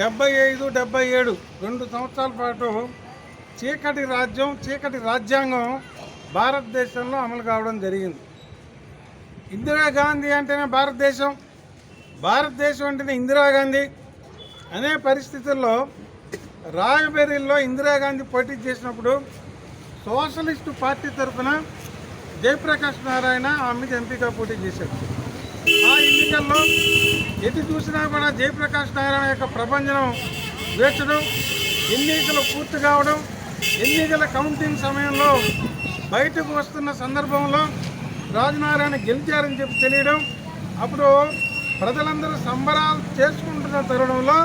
డెబ్బై ఐదు డెబ్బై ఏడు రెండు సంవత్సరాల పాటు చీకటి రాజ్యం చీకటి రాజ్యాంగం భారతదేశంలో అమలు కావడం జరిగింది. ఇందిరాగాంధీ అంటేనే భారతదేశం. భారతదేశం అంటేనే ఇందిరాగాంధీ. అనే పరిస్థితుల్లో రాయబెరీలో ఇందిరాగాంధీ పోటీ చేసినప్పుడు సోషలిస్టు పార్టీ తరఫున జయప్రకాష్ నారాయణ ఆమె మీద ఎంపీగా పోటీ చేశారు. ఆ ఎన్నికల్లో ఎటు చూసినా కూడా జయప్రకాష్ నారాయణ యొక్క ప్రపంచం వేచడం ఎన్నికలు పూర్తి కావడం ఎన్నికల కౌంటింగ్ సమయంలో బయటకు వస్తున్న సందర్భంలో రాజనారాయణ గెలిచారని చెప్పి తెలియడం అప్పుడు ప్రజలందరూ సంబరాలు చేసుకుంటున్న తరుణంలో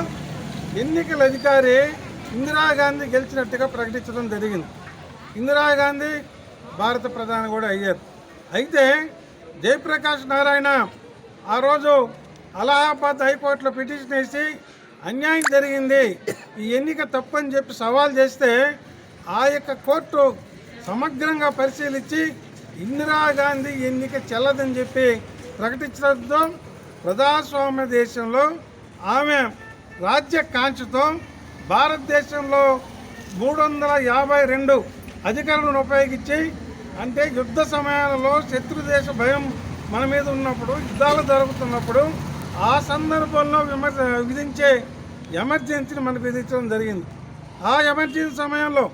ఎన్నికల అధికారి ఇందిరాగాంధీ గెలిచినట్టుగా ప్రకటించడం జరిగింది. ఇందిరాగాంధీ భారత ప్రధాని కూడా అయ్యారు. అయితే జయప్రకాష్ నారాయణ ఆ రోజు అలహాబాద్ హైకోర్టులో పిటిషన్ వేసి అన్యాయం జరిగింది. ఈ ఎన్నిక తప్పని చెప్పి సవాల్ చేస్తే ఆ యొక్క కోర్టు సమగ్రంగా పరిశీలించి ఇందిరాగాంధీ ఎన్నిక చెల్లదని చెప్పి ప్రకటించడంతో ప్రజాస్వామ్య దేశంలో ఆమె రాజ్య కాంక్షతో భారతదేశంలో మూడు వందల యాభై రెండు అధికారులను ఉపయోగించి అంటే యుద్ధ సమయాలలో శత్రు దేశ భయం మన మీద ఉన్నప్పుడు యుద్ధాలు జరుగుతున్నప్పుడు ఆ సందర్భంలో విమర్శ విధించే ఎమర్జెన్సీని మనకు విధించడం జరిగింది. ఆ ఎమర్జెన్సీ సమయంలో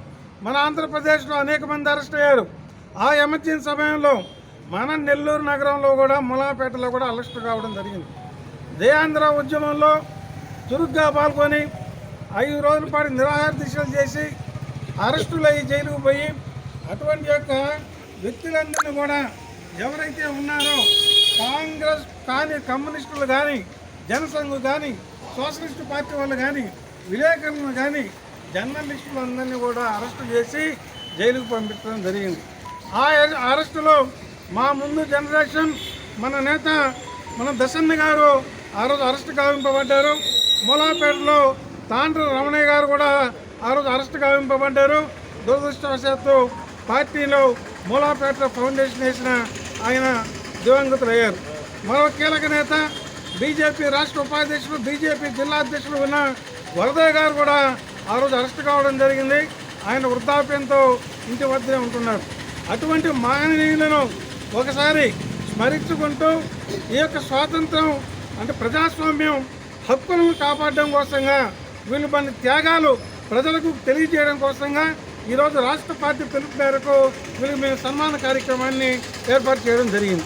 మన ఆంధ్రప్రదేశ్లో అనేక మంది అరెస్ట్ అయ్యారు. ఆ ఎమర్జెన్సీ సమయంలో మన నెల్లూరు నగరంలో కూడా ములాపేటలో కూడా అరెస్ట్ కావడం జరిగింది. దేయాంధ్ర ఉద్యమంలో చురుగ్గా పాల్గొని ఐదు రోజుల పాటు నిరాహార దీక్షలు చేసి అరెస్టులు అయ్యి జైలుకు పోయి అటువంటి యొక్క వ్యక్తులందరినీ కూడా ఎవరైతే ఉన్నారో కాంగ్రెస్ కానీ కమ్యూనిస్టులు కానీ జనసంఘ్ కానీ సోషలిస్టు పార్టీ వాళ్ళు కానీ విలేకరులను కానీ జర్నలిస్టులు అందరినీ కూడా అరెస్టు చేసి జైలుకు పంపించడం జరిగింది. ఆ అరెస్టులో మా ముందు జనరేషన్ మన నేత మన దశన్న గారు ఆ రోజు అరెస్ట్ కావింపబడ్డారు మూలాపేటలో తాండ్రి రమణయ్య గారు కూడా ఆ రోజు అరెస్ట్ కావింపబడ్డారు దురదృష్టవశాత్తు పార్టీలో మూలాపేట ఫౌండేషన్ వేసిన ఆయన దివంగతులయ్యారు మరో కీలక నేత బీజేపీ రాష్ట్ర ఉపాధ్యక్షుడు బీజేపీ జిల్లా అధ్యక్షుడు ఉన్న వరదయ్య గారు కూడా ఆ రోజు అరెస్ట్ కావడం జరిగింది. ఆయన వృద్ధాప్యంతో ఇంటి వద్దనే ఉంటున్నారు. అటువంటి మాననీయులను ఒకసారి స్మరించుకుంటూ ఈ యొక్క స్వాతంత్రం అంటే ప్రజాస్వామ్యం హక్కులను కాపాడడం కోసంగా వీళ్ళు మన త్యాగాలు ప్రజలకు తెలియజేయడం కోసంగా ఈరోజు రాష్ట్ర పార్టీ పిలుపు మేరకు వీళ్ళకి మేము సన్మాన కార్యక్రమాన్ని ఏర్పాటు చేయడం జరిగింది.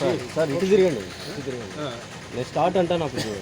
సార్. సార్ ఇటు తిరగండి ఇటు తిరగండి. నేను స్టార్ట్ అంటాను అప్పుడు.